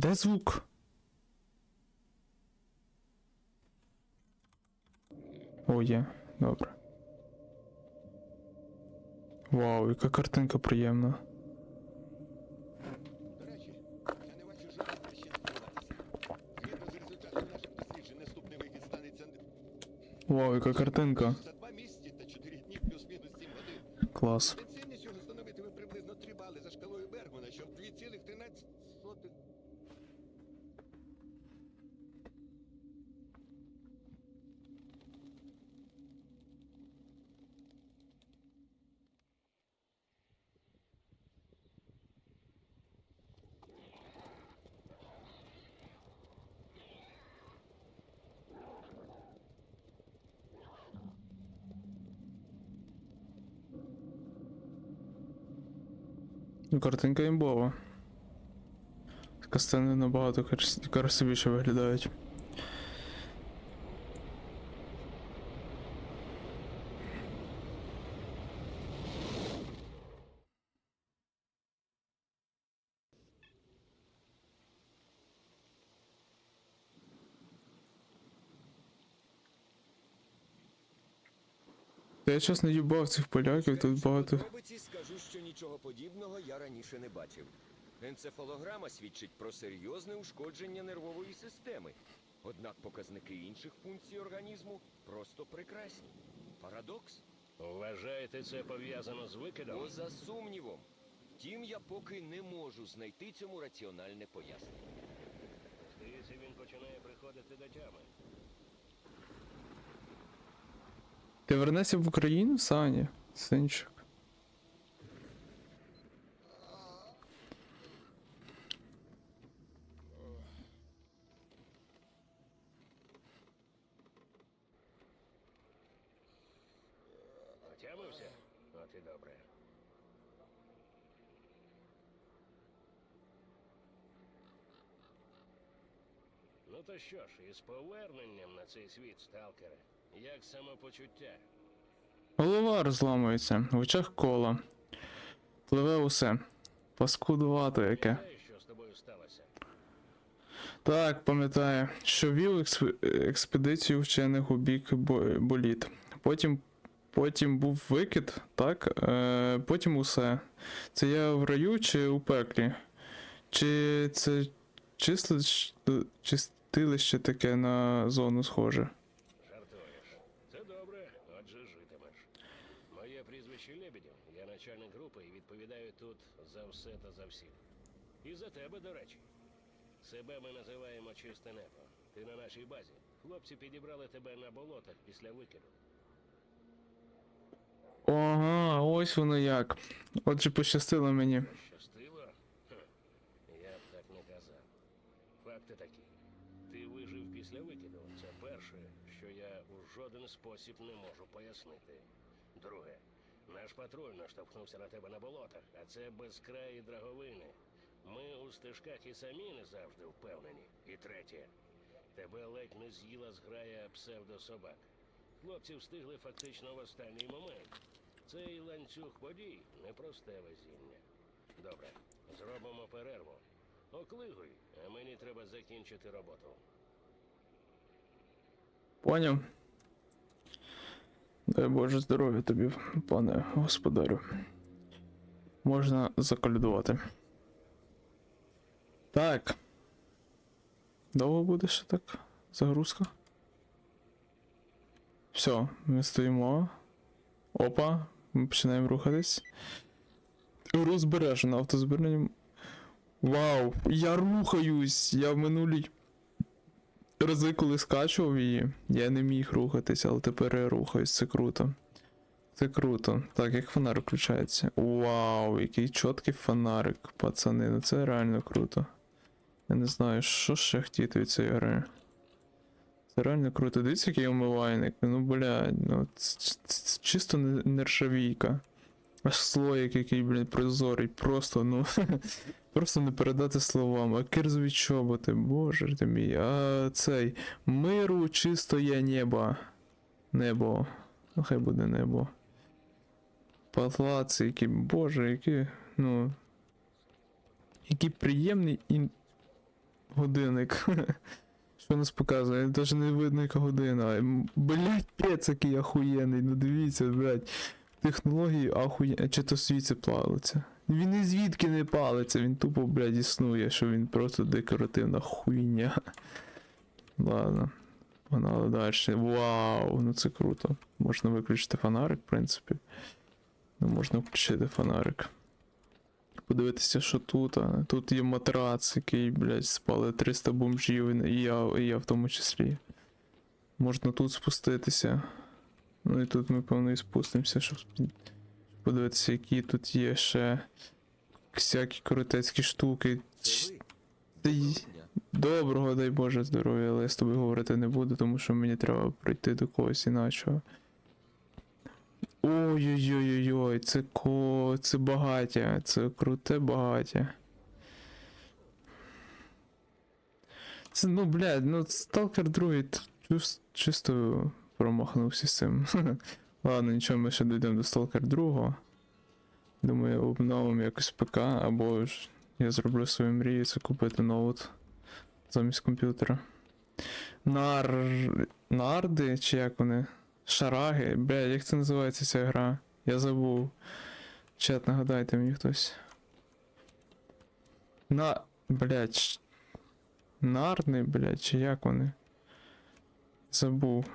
Де звук? О, є, добре. Вау, яка картинка приємна. До речі, я не Картинка імбова. Кастени набагато красивіше виглядають. Чесно їбав цих поляків, тут багато. Подробиці скажу, що нічого подібного я раніше не бачив. Енцефалограма свідчить про серйозне ушкодження нервової системи. Однак показники інших функцій організму просто прекрасні. Парадокс? Вважаєте, це пов'язано з викидом? Поза сумнівом. Втім, я поки не можу знайти цьому раціональне пояснення. Здається, він починає приходити до тями. Ти вернешся в Україну, Саня? Синчик. Отямився? От і добре. Ну то що ж, із поверненням на цей світ, сталкере. Як самопочуття? Голова розламується, в очах кола. Пливе усе. Паскудувато яке. Що з тобою сталося? Так, пам'ятаю, що вів експ... експедицію вчених у бік бо- боліт. Потім, потім був викид, так? Е, потім усе. Це я в раю чи у пеклі? Чи це числиш... чистилище таке на зону схоже? Жартуєш. Це добре, отже житимеш. Моє прізвище Лебедєв. Я начальник групи і відповідаю тут за все та за всіх. І за тебе, до речі. Себе ми називаємо чисте небо. Ти на нашій базі. Хлопці підібрали тебе на болотах після викиду. Ага, ось воно як. Отже, пощастило мені. Щастило? Хм, Я б так не казав. Факти такі. Ти вижив після викиду. Це перше, що я у жоден спосіб не можу пояснити. Друге, наш патруль наштовхнувся на тебе на болотах, а це безкраї драговини. Ми у стежках і самі не завжди впевнені. І третє, тебе ледь не з'їла зграя псевдособак. Хлопці встигли фактично в останній момент. Цей ланцюг подій непросте везіння. Добре, зробимо перерву. Оклигуй, а мені треба закінчити роботу. Поняв? Дай Боже здоров'я тобі, пане господарю. Можна заколядувати. Так. Довго буде ще так? Загрузка? Все, ми стоїмо. Опа, ми починаємо рухатись. Гру збережено. Вау! Я рухаюсь! Я в минулій рази, коли скачував її, я не міг рухатись, але тепер я рухаюсь, це круто. Це круто. Так, як фонарик включається. Вау, який чіткий фонарик, пацани, ну це реально круто. Я не знаю, що ще хотіти від цієї гри. Це реально круто. Дивіться, який умивальник. Ну, блядь, ну це, чисто не- нержавійка. Аж слоїк, який, блядь, прозорий, просто, ну. Просто не передати словами. А кирзові чоботи, боже ти мій. А цей. Миру чистоє небо. Небо. Ну, хай буде небо. Палаци, які, боже, які, ну. Які приємні ін... годинник. Що нас показує? Навіть не видно, яка година. Блять, пець який охуєнний. Ну дивіться, блять. Технології ахуєнні. Чи то свіце плавиться? Він і звідки не палиться, він тупо, блядь, існує, що він просто декоративна хуйня. Ладно. Погнали далі. Вау, ну це круто. Можна виключити фонарик, в принципі. Ну, можна включити фонарик. Подивитися, що тут. А. Тут є матрац, який, блядь, спали 300 бомжів, і я, і я в тому числі. Можна тут спуститися. Ну і тут ми, певно, і спустимося, щоб подивитися, які тут є ще всякі коротецькі штуки. Доброго, дай Боже здоров'я, але я з тобою говорити не буду, тому що мені треба прийти до когось іначого. Ой-ой-ой-ой, це ко. це багаття, це круте багаття. Це, ну, блядь, ну Сталкер 2 т- чус- чисто промахнувся з цим. Ладно, нічого, ми ще дійдемо до Stalker 2. Думаю, обновимо якось ПК, або ж я зроблю свою мрію, це купити ноут замість комп'ютера. Нар... Нарди, чи як вони? Шараги? Бля, як це називається ця гра? Я забув. Чат, нагадайте мені хтось. На. Блять. Нарни, блять, чи як вони? Забув.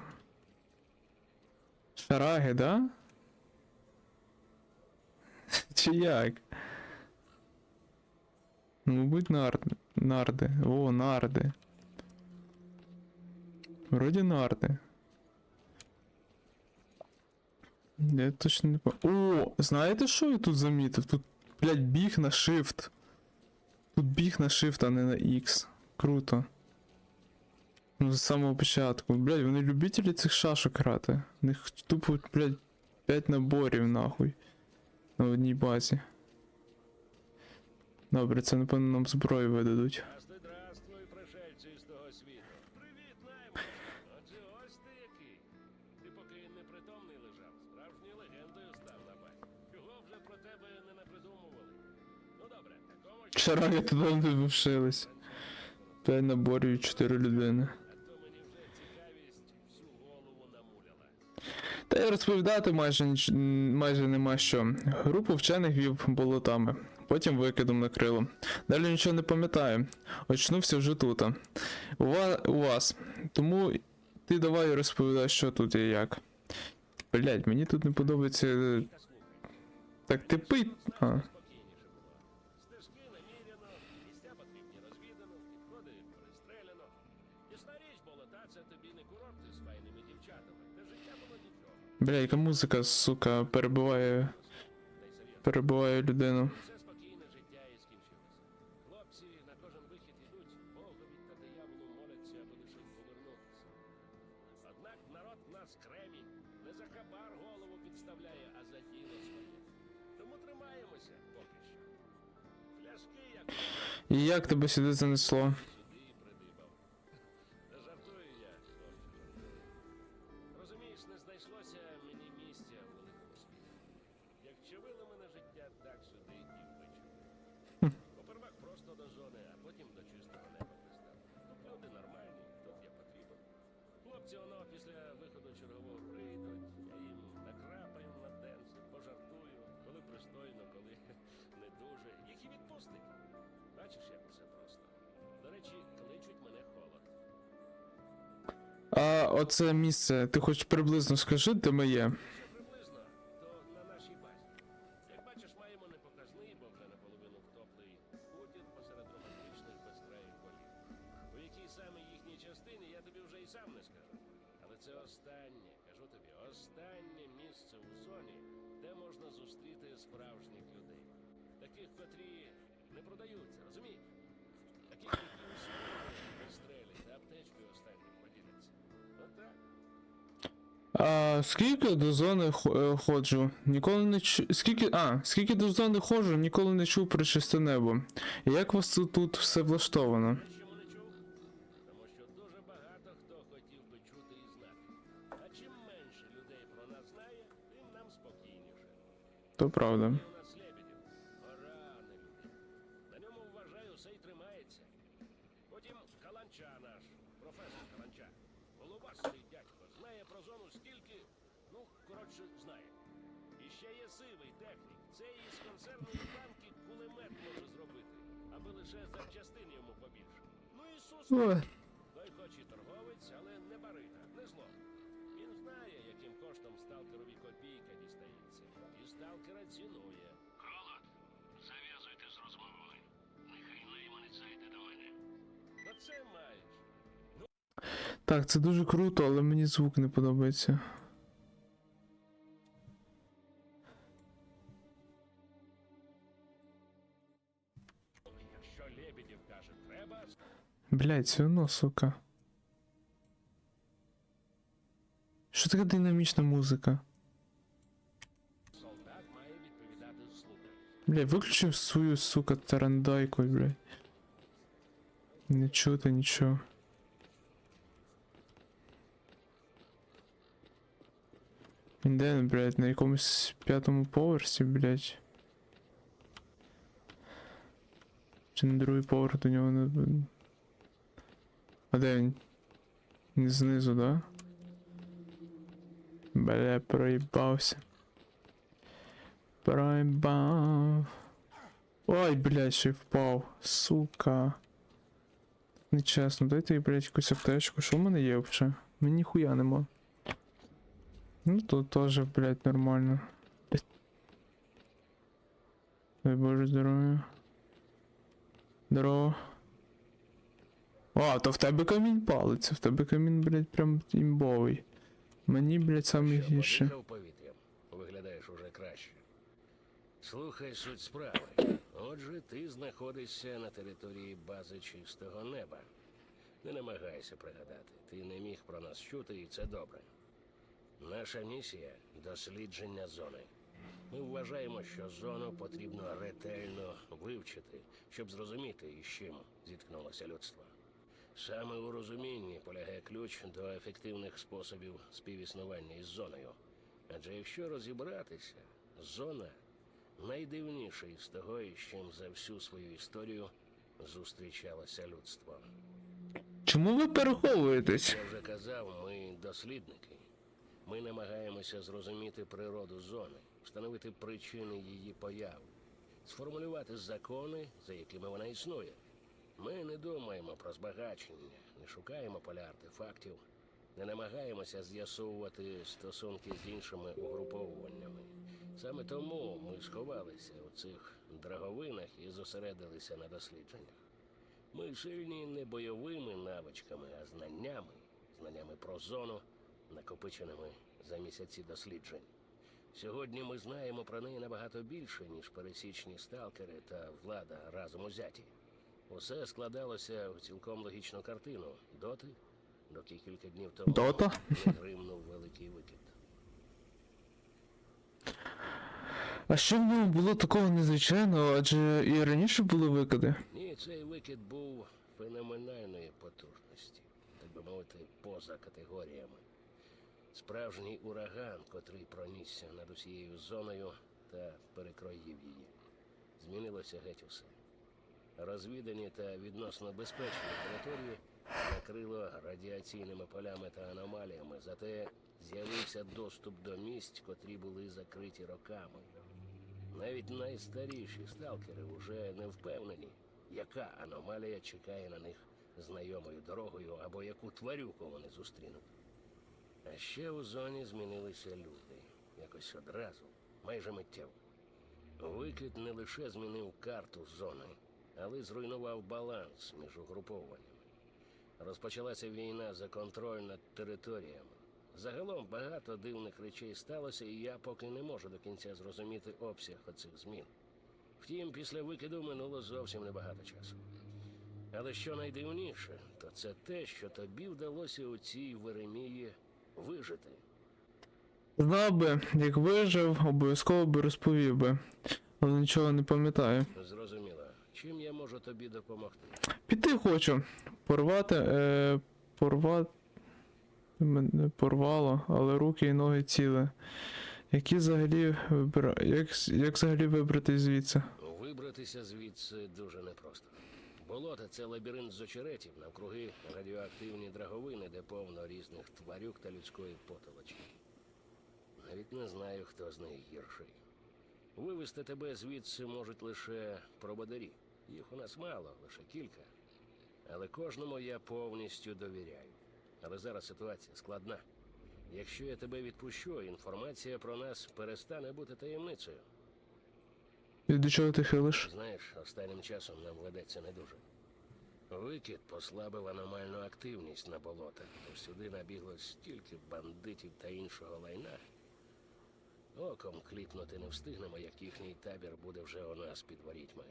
Шараги, да? Чи як? Ну, мабуть, нарди. Нарди. О, нарди. Вроді нарди. Я точно не пам'ятаю. О, знаєте, що я тут замітив? Тут, блядь, біг на shift. Тут біг на shift, а не на X. Круто. Ну, з самого початку. Блядь, вони любителі цих шашок грати. У них тупо, блядь, 5 наборів нахуй. На одній базі. Добре, це напевно нам зброю видадуть. Що Шараги туди не вшились. 5 наборів і 4 людини. Розповідати майже майже нема що. Групу вчених вів болотами, потім викидом накрило. Далі нічого не пам'ятаю. Очнувся вже тут. У, вас, у вас. Тому ти давай розповідай, що тут і як. Блять, мені тут не подобається. Так ти пий. А. за діло своє. Тому тримаємося поки що. І як тебе сюди занесло? Оце місце, ти хоч приблизно скажи, де ми є? А скільки до зони е, ходжу? Ніколи не чу. Скільки. А, скільки до зони ходжу, ніколи не чув про чисте небо. Як у вас тут- все влаштовано? То правда. Потім Каланча наш, професор Каланча. Голубастий дядько, зону стільки, ну, коротше, знає. І ще є сивий технік. Це із консервної банки кулемет може зробити, аби лише запчастин йому побільше. Ну і Сус, Ой. той хоч і торговець, але не барига, не зло. Він знає, яким коштом сталкерові копійка дістається. І сталкера цінує. Холод, зав'язуйте з розмовами. Нехай найманець зайде до мене. На це. Так, це дуже круто, але мені звук не подобається. Блять, все одно, сука. Що таке динамічна музика? Бля, виключив свою, сука, тарандайку, блядь. Не чути нічого. Де, блядь, на якомусь п'ятому поверсі, блядь. Чи на другий поверх до нього не. А де він? Не знизу, да? Бля, проїбався. Проїбав. Ой, блядь, ще й впав. Сука. Нечесно, дайте блядь, якусь аптечку. Що в мене є взагалі? Мені ніхуя нема. Ну тут теж, блядь, нормально. Дай Боже здоров'я. Здорово. А, то в тебе камінь палиться, в тебе камінь, блядь, прям імбовий. Мені, блядь, саме гірше. Виглядаєш уже краще. Слухай суть справи. Отже, ти знаходишся на території бази чистого неба. Не намагайся пригадати. Ти не міг про нас чути, і це добре. Наша місія дослідження зони. Ми вважаємо, що зону потрібно ретельно вивчити, щоб зрозуміти, із чим зіткнулося людство. Саме у розумінні полягає ключ до ефективних способів співіснування із зоною. Адже якщо розібратися, зона найдивніша із того, із чим за всю свою історію зустрічалося людство. Чому ви переховуєтесь? Я вже казав, ми дослідники. Ми намагаємося зрозуміти природу зони, встановити причини її появи, сформулювати закони, за якими вона існує. Ми не думаємо про збагачення, не шукаємо поля артефактів, не намагаємося з'ясовувати стосунки з іншими угруповуваннями. Саме тому ми сховалися у цих драговинах і зосередилися на дослідженнях. Ми сильні не бойовими навичками, а знаннями, знаннями про зону, накопиченими за місяці досліджень. Сьогодні ми знаємо про неї набагато більше, ніж пересічні сталкери та влада разом узяті. Усе складалося в цілком логічну картину доти, доки кілька днів тому Дота? не гримнув великий викид. А що в ньому було такого незвичайного, адже і раніше були викиди. Ні, цей викид був феноменальної потужності, так би мовити, поза категоріями. Справжній ураган, котрий пронісся над усією зоною та перекроїв її. Змінилося геть усе. Розвідані та відносно безпечні території накрило радіаційними полями та аномаліями, зате з'явився доступ до місць, котрі були закриті роками. Навіть найстаріші сталкери вже не впевнені, яка аномалія чекає на них знайомою дорогою або яку тварюку вони зустрінуть. А ще у зоні змінилися люди. Якось одразу, майже миттєво. Викид не лише змінив карту зони, але й зруйнував баланс між угруповуваннями. Розпочалася війна за контроль над територіями. Загалом багато дивних речей сталося, і я поки не можу до кінця зрозуміти обсяг оцих змін. Втім, після викиду минуло зовсім небагато часу. Але що найдивніше, то це те, що тобі вдалося у цій Веремії вижити. Знав би, як вижив, обов'язково би розповів би. Але нічого не пам'ятаю. Зрозуміло. Чим я можу тобі допомогти? Піти хочу. Порвати. Е, порвати. Мене порвало, але руки і ноги ціле. Які взагалі вибира... як, як взагалі вибрати звідси? Вибратися звідси дуже непросто. Болото це лабіринт з очеретів, навкруги радіоактивні драговини, де повно різних тварюк та людської потолочки. Навіть не знаю, хто з них гірший. Вивезти тебе звідси можуть лише прободарі. Їх у нас мало, лише кілька. Але кожному я повністю довіряю. Але зараз ситуація складна. Якщо я тебе відпущу, інформація про нас перестане бути таємницею. До чого ти хилиш? Знаєш, останнім часом нам ведеться не дуже. Викид послабив аномальну активність на болотах, тож сюди набігло стільки бандитів та іншого лайна. Оком кліпнути не встигнемо, як їхній табір буде вже у нас під ворітьми.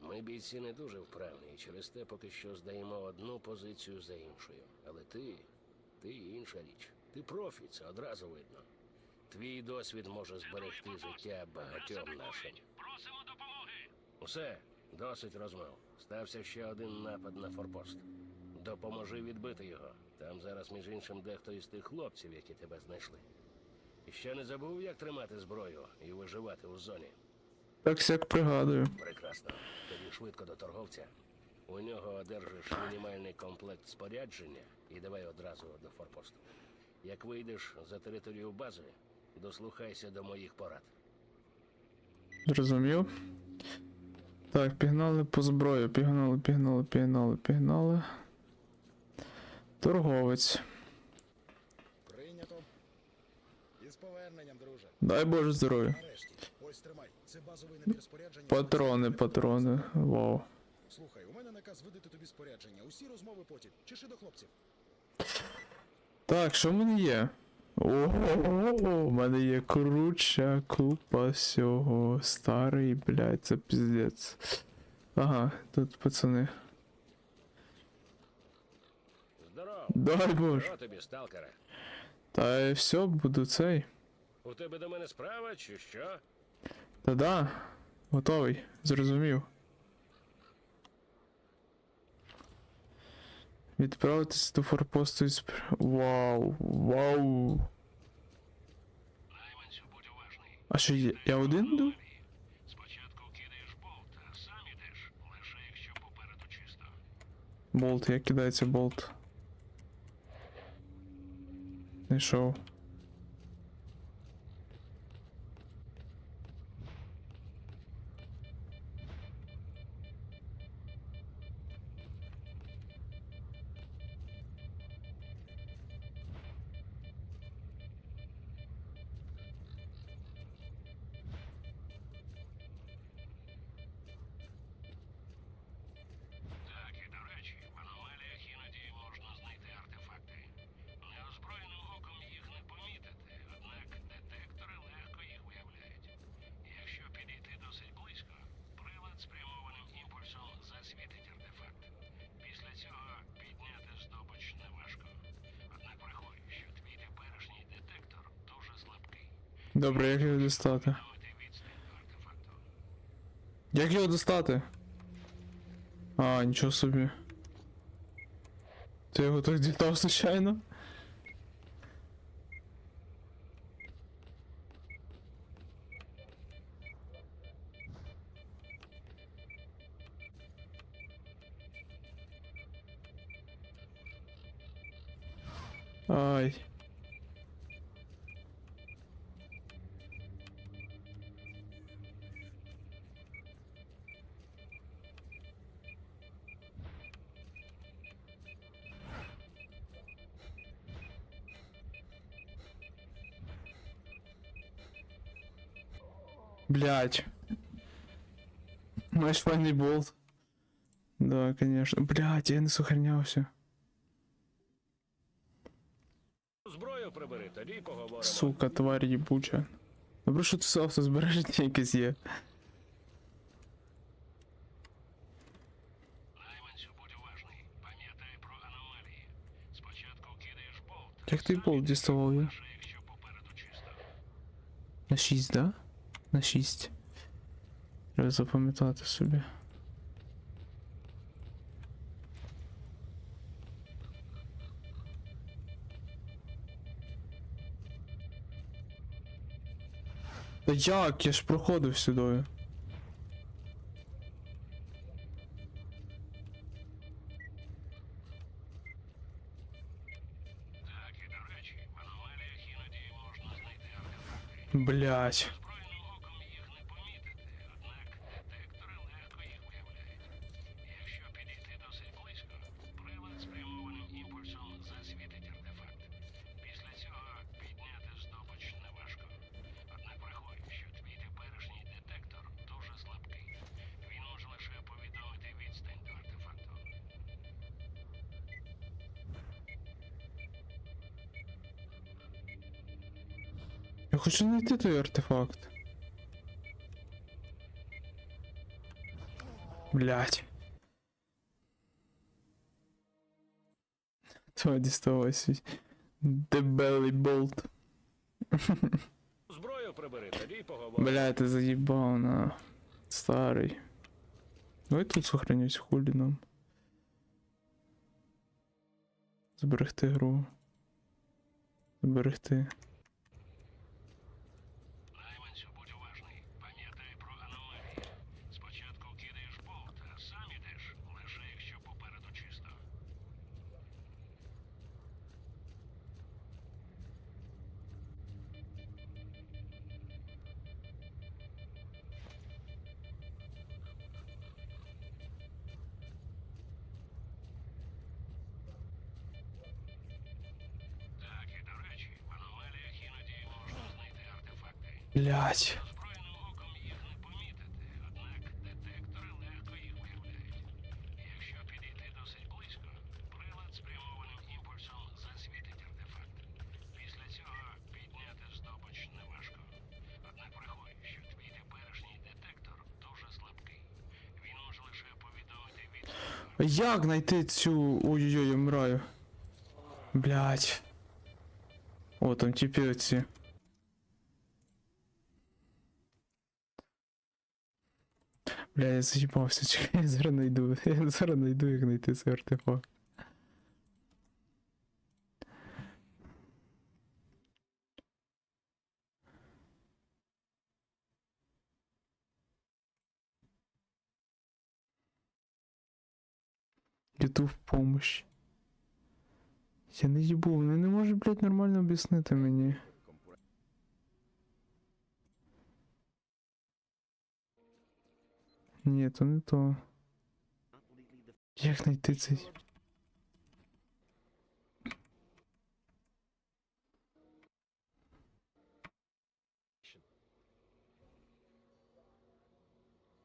Ми бійці не дуже вправні, і через те поки що здаємо одну позицію за іншою. Але ти, ти інша річ. Ти профі, це одразу видно. Твій досвід може зберегти життя багатьом нашим. Усе, досить розмов. Стався ще один напад на форпост. Допоможи відбити його. Там зараз, між іншим, дехто із тих хлопців, які тебе знайшли. І ще не забув, як тримати зброю і виживати у зоні. Так сяк пригадую. Прекрасно. Тоді швидко до торговця. У нього одержиш мінімальний комплект спорядження і давай одразу до форпосту. Як вийдеш за територію бази, дослухайся до моїх порад. Зрозумів. Так, пігнали по зброю, пігнали, пігнали, пігнали, пігнали. Торговець. Прийнято. Із поверненням, друже. Дай Боже здоров'я. Ось тримай. Це базовий набір спорядження. Патрони, патрони. Вау. Слухай, у мене наказ видати тобі спорядження. Усі розмови потім. Чеши до хлопців. Так, що в мене є? Ого, у мене є круча купа всього. Старий, блядь, це піздець. Ага, тут пацани. Здорово! Дай Боже. Тобі? Та і все, буду цей. У тебе до мене справа чи що? Та-да, готовий, зрозумів. Відправитись до форпосту із... Вау, вау. А що я, я один йду? Спочатку кидаєш болт, а сам ідеш, лише якщо попереду чисто. Болт, як кидається болт. Знайшов. Добре, як його артефакту. Як його достати? А, нічого собі. Ти його так дістав случайно? Ай. Блять. Маєш файний болт. Да, конечно. Блять, я не сохранявся. Зброю прибери, тоді й поговоримо. Сука, тварь їбуча. Добре, що тут автозбереження якесь є. Найманцю, будь уважний. Пам'ятай про аномалії. Спочатку кидаєш болт. Як той болт діставав я? Лише якщо попереду чисто. На 6, да? на 6. Треба запам'ятати собі. Та як? Я ж проходив сюди. Блять. Я хочу знайти той артефакт. Блять. То діставайся. Дебелий болт. Зброю прибери, тоді поговоримо. Бля, ти заїбав на старий. Давай тут сохранюсь хулі нам. Зберегти гру. Зберегти. Найманцю, будь уважний. Пам'ятай про аномалії. Спочатку кидаєш болт, а сам ідеш, лише якщо попереду чисто. Так, і до речі, в аномаліях іноді можна знайти артефакти. Блять. Озброєним оком їх не помітити, однак детектори легко їх виявляють. Якщо підійти досить близько, прилад спрямованим імпульсом засвітить артефакт. Після цього підняти здобич неважко. Однак врахуй, що твій теперішній детектор дуже слабкий. Він може лише повідомити відстань. Як знайти цю. Ой-ой-ой, я вмираю. Блять. О, там типи оці. Бля, я заїбався, чекай, я зараз найду. Я зараз найду, як знайти цей артефакт. Ютуб помощь. Я не їбу, вони не можуть, блядь, нормально об'яснити мені. Ні, то не то. Як знайти цей?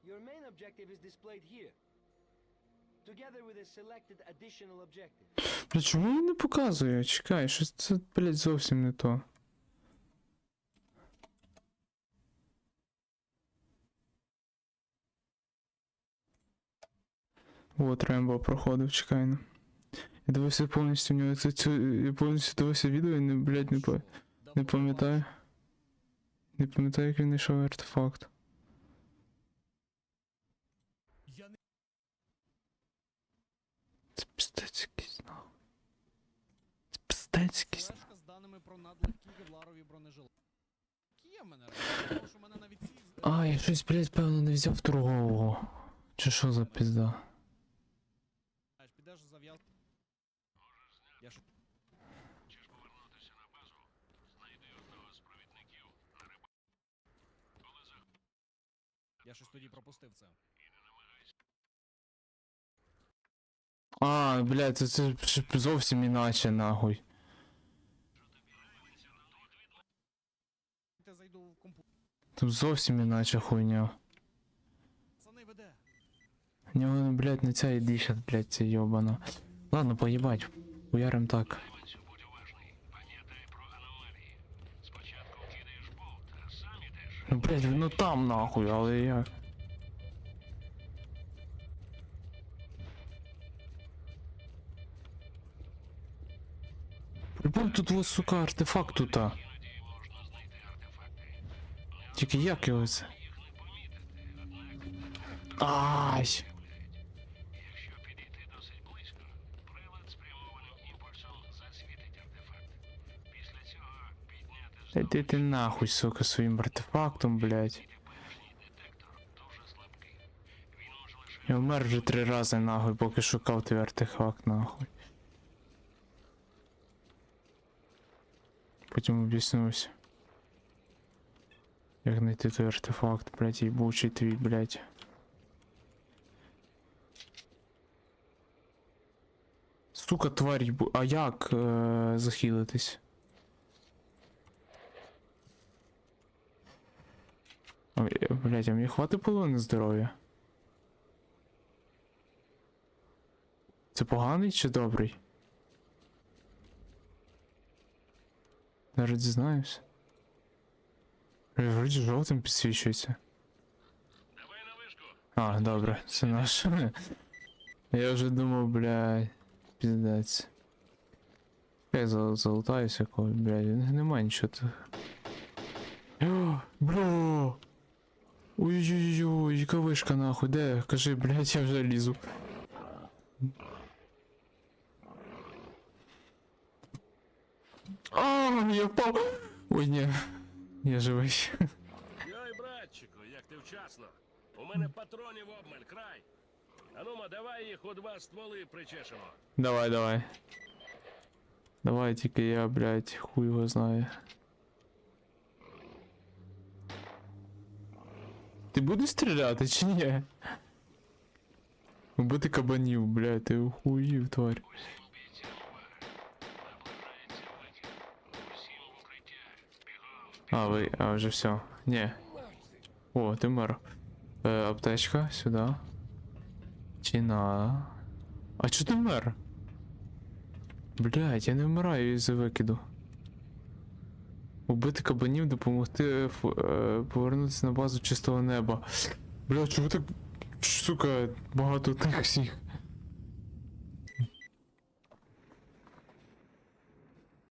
Your main objective is displayed here, together with a selected additional objective. Бля, чому він не показує? Чекай, щось це, блядь, зовсім не то. От Рембо проходив, чекай. ну. Я дивився повністю в нього цю, цю я повністю дивився відео і не, блядь, не, по, не пам'ятаю. Не пам'ятаю, як він знайшов артефакт. Це пиздець якийсь нахуй. Це пиздець якийсь Флешка з даними про надлегкі кевларові бронежилети. Є мене? Тому що мене навіть ці... А, я щось, блядь, певно, не взяв торгового. Чи що за пізда? Знаєш, підеш зав'яз... Я ж... Чи ж повернутися на базу? Знайди одного з провідників на риб. Коли за Я щось тоді пропустив це. А, блядь, це, це зовсім іначе, нахуй. Я зайду в компу... Тут зовсім іначе хуйня. Пацани веде. Нього, блядь, не ця ідиша, блядь, ця йобана. Ладно, поїбать. Уярим так. Найманцю, будь уважний. Пам'ятай про аномалії. Спочатку кидаєш болт, а сам ідеш. Блядь, ну там нахуй, але як. Любов тут вас, сука, артефакт тут. Тільки як його це? Ай! Йди ти нахуй, сука, своїм артефактом, блядь. Я вмер вже три рази нахуй, поки шукав той артефакт нахуй. Потім об'яснюся. Як знайти той артефакт, блядь, їбучий твій, блядь. Сука, тварь, а як е- захилитись? Ой, блядь, а мені хватить половини здоров'я? Це поганий чи добрий? Зараз дізнаюсь. Вроді жовтим підсвічується. Давай на вишку. А, добре, це наш. Я вже думав, блядь, піздець. Я зал- залутаюся коли, блядь, не- нема нічого Бро! Ой-ой-ой, яка вишка нахуй, де? Кажи, блядь, я вже лізу. А, я впав! Ой, ні. Я живий. Йой, братчику, як ти вчасно. У мене патронів обмаль, край. Анума, давай їх у два стволи причешемо. Давай, давай. Давай, тільки я, блядь, хуй його знає. Ти будеш стріляти чи ні? Убити кабанів, блядь, ти хуїв, тварь. А, ви, а вже все. Ні. О, ти мер. Е, аптечка, сюди. Чи на. А чо ти мер? Блядь, я не вмираю із-за викиду. Убити кабанів, допомогти е, повернутися на базу чистого неба. Бля, чого так, сука, багато тих всіх?